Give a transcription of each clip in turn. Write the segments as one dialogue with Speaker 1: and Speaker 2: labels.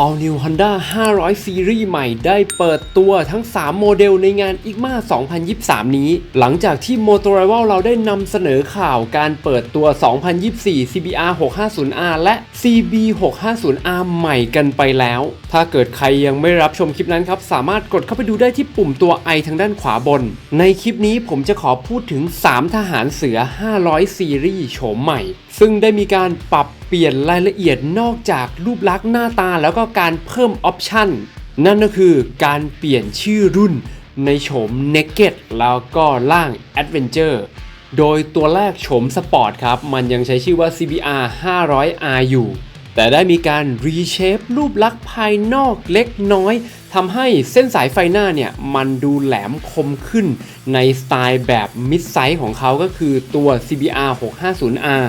Speaker 1: All New Honda 500 Series ใหม่ได้เปิดตัวทั้ง 3 โมเดลในงาน IGMA 2023 นี้ หลังจากที่ Motor Rival เราได้นำเสนอข่าวการเปิดตัว 2024 CBR 650R และ CB 650R ใหม่กันไปแล้ว ถ้าเกิดใครยังไม่รับชมคลิปนั้นครับ สามารถกดเข้าไปดูได้ที่ปุ่มตัว I ทางด้านขวาบน ในคลิปนี้ผมจะขอพูดถึง 3 ทหารเสือ 500 Series โฉมใหม่ ซึ่งได้มีการปรับเปลี่ยนรายละเอียดนอกจากรูปลักษณ์หน้าตาแล้วก็การเพิ่มออปชันนั่นก็คือการเปลี่ยนชื่อรุ่นในโฉม Naked แล้วก็ล่าง Adventure โดยตัวแรกโฉมสปอร์ตครับ มันยังใช้ชื่อว่า CBR 500R อยู่ แต่ได้มีการรีเชฟรูปลักษณ์ภายนอกเล็กน้อยทำให้เส้นสายไฟหน้าเนี่ย มันดูแหลมคมขึ้นในสไตล์แบบมิดไซส์ของเขาก็คือตัว CBR 650R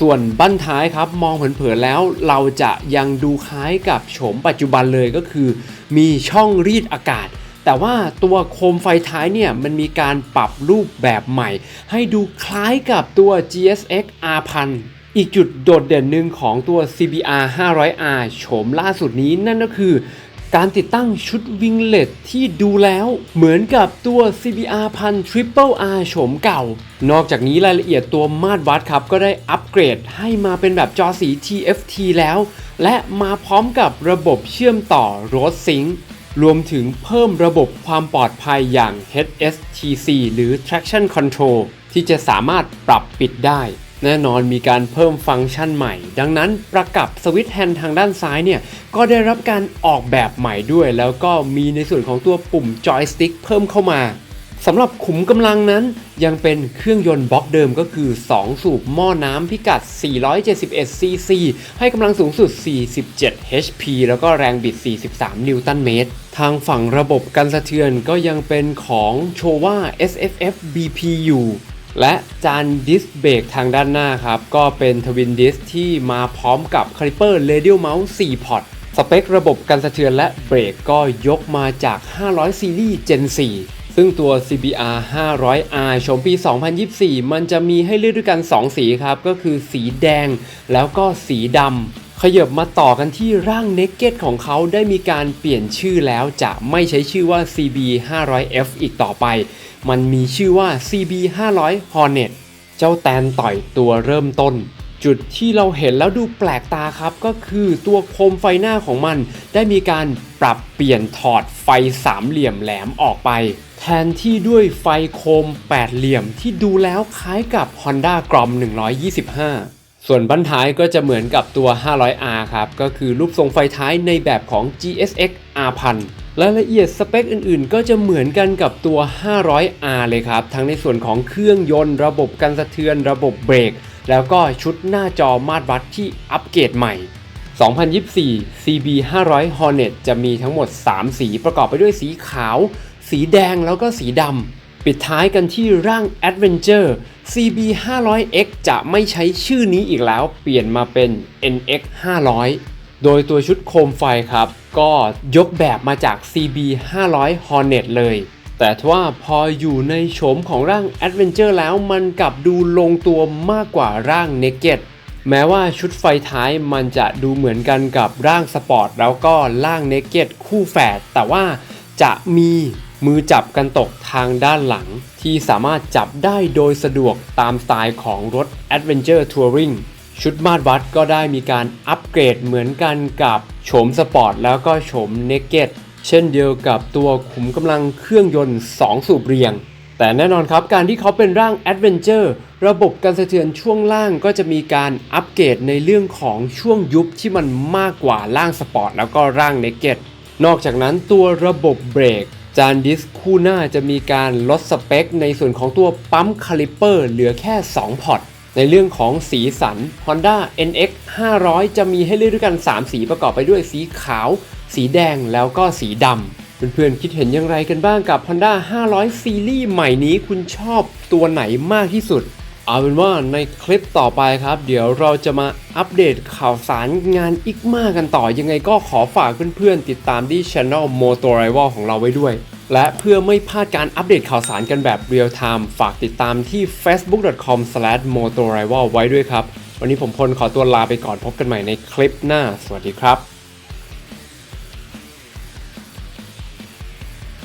Speaker 1: ส่วนบั้นท้ายครับมองเผินๆแล้วเราจะยังดูคล้ายกับโฉมปัจจุบันเลยก็คือ มีช่องรีดอากาศ แต่ว่าตัวโคมไฟท้ายเนี่ยมันมีการปรับรูปแบบใหม่ ให้ดูคล้ายกับตัว GSX R1000 อีกจุดโดดเด่นหนึ่งของตัว CBR 500R โฉมล่าสุดนี้นั่นก็คือ การติดตั้งชุดวิงเลตที่ดูแล้วเหมือนกับตัว CBR 1000 Triple R โฉมเก่า นอกจากนี้รายละเอียดตัวมาตรวัดครับ ก็ได้อัปเกรดให้มาเป็นแบบจอสี TFT แล้ว และมาพร้อมกับระบบเชื่อมต่อ Road Sync รวมถึงเพิ่มระบบความปลอดภัยอย่าง HSTC หรือ Traction Control ที่จะสามารถปรับปิดได้ แน่นอนมีการเพิ่มฟังก์ชันใหม่ ดังนั้นประกับสวิตช์แฮนด์ทางด้านซ้ายเนี่ย ก็ได้รับการออกแบบใหม่ด้วย แล้วก็มีในส่วนของตัวปุ่มจอยสติ๊กเพิ่มเข้ามาสำหรับขุมกำลังนั้นยังเป็นเครื่องยนต์บล็อกเดิมก็คือ 2 สูบหม้อน้ำพิกัด 471 cc ให้กำลังสูงสุด 47 HP แล้วก็แรงบิด 43 นิวตันเมตร ทางฝั่งระบบกันสะเทือนก็ยังเป็นของโชว่า SFF BPU และจานดิสเบรกทางด้านหน้าครับ ก็เป็นทวินดิสที่มาพร้อมกับคาลิเปอร์เรเดียลเมาส์4พอร์ตสเปคระบบกันสะเทือนและเบรกก็ยกมาจาก 500 ซีรีส์ Gen 4 ซึ่งตัว CBR 500R ชมปี 2024 มันจะมีให้เลือกด้วยกัน 2 สีครับ ก็คือสีแดงแล้วก็สีดำ ขยับมาต่อกันที่ร่าง Naked ของเขาได้มีการเปลี่ยนชื่อแล้วจะไม่ใช้ชื่อว่า CB 500F อีกต่อไป มันมีชื่อว่า CB 500 Hornet เจ้าแตนต่อยตัวเริ่มต้น จุดที่เราเห็นแล้วดูแปลกตาครับ ก็คือตัวโคมไฟหน้าของมัน ได้มีการปรับเปลี่ยนถอดไฟสามเหลี่ยมแหลมออกไป แทนที่ด้วยไฟโคมแปดเหลี่ยมที่ดูแล้วคล้ายกับ Honda Grom 125ส่วนบั้นท้ายก็จะเหมือนกับตัว 500R ครับ ก็คือรูปทรงไฟท้ายในแบบของ GSX R1000 รายละเอียดสเปคอื่นๆ ก็จะเหมือนกันกับตัว 500R เลยครับ ทั้งในส่วนของเครื่องยนต์ ระบบกันสะเทือน ระบบเบรก แล้วก็ชุดหน้าจอมาตรวัดที่อัปเกรดใหม่ 2024 CB 500 Hornet จะมีทั้งหมด 3 สีประกอบไปด้วยสีขาว สีแดงแล้วก็สีดำ ปิดท้ายกันที่ร่าง Adventure CB 500X จะไม่ใช้ชื่อนี้อีกแล้ว เปลี่ยนมาเป็น NX 500 โดยตัวชุดโคมไฟครับ ก็ยกแบบมาจาก CB 500 Hornet เลย แต่ว่าพออยู่ในโฉมของร่าง Adventure แล้วมันกลับดูลงตัวมากกว่าร่าง Naked แม้ว่าชุดไฟท้ายมันจะดูเหมือนกันกับร่างสปอร์ตแล้วก็ร่าง Naked คู่แฝดแต่ว่าจะมีมือจับกันตกทางด้านหลัง ที่สามารถจับได้โดยสะดวกตามสไตล์ของรถ Adventure Touring ชุดมาตรวัดก็ได้มีการอัปเกรดเหมือนกันกับโฉมสปอร์ตแล้วก็โฉม Naked เช่นเดียวกับตัวขุมกำลังเครื่องยนต์ 2 สูบเรียง แต่แน่นอนครับการที่เขาเป็นร่าง Adventure ระบบการสะเทือนช่วงล่างก็จะมีการอัปเกรดในเรื่องของช่วงยุบที่มันมากกว่าร่างสปอร์ตแล้วก็ร่าง Naked นอกจากนั้นตัวระบบเบรกจานดิสคู่หน้าจะมีการลดสเปคในส่วนของตัวปั๊มคาลิเปอร์เหลือแค่ 2 พอร์ต ในเรื่องของสีสัน Honda NX 500 จะมีให้เลือกด้วยกัน 3 สีประกอบไปด้วยสีขาว สีแดงแล้วก็สีดำเพื่อนๆคิดเห็นอย่างไรกันบ้างกับ Honda 500 ซีรีส์ใหม่นี้คุณชอบตัวไหนมากที่สุด เอาเป็นว่าในคลิปต่อไปครับ เดี๋ยวเราจะมาอัปเดตข่าวสารงานอิกมากกันต่อยังไงก็ขอฝากเพื่อนๆติดตามที่ Channel Motor Rival ของเราไว้ด้วย และเพื่อไม่พลาดการอัปเดตข่าวสารกันแบบเรียลไทม์ฝากติดตามที่ facebook.com/motorrival ไว้ด้วยครับ วันนี้ผมพลขอตัวลาไปก่อนพบกันใหม่ในคลิปหน้า สวัสดีครับ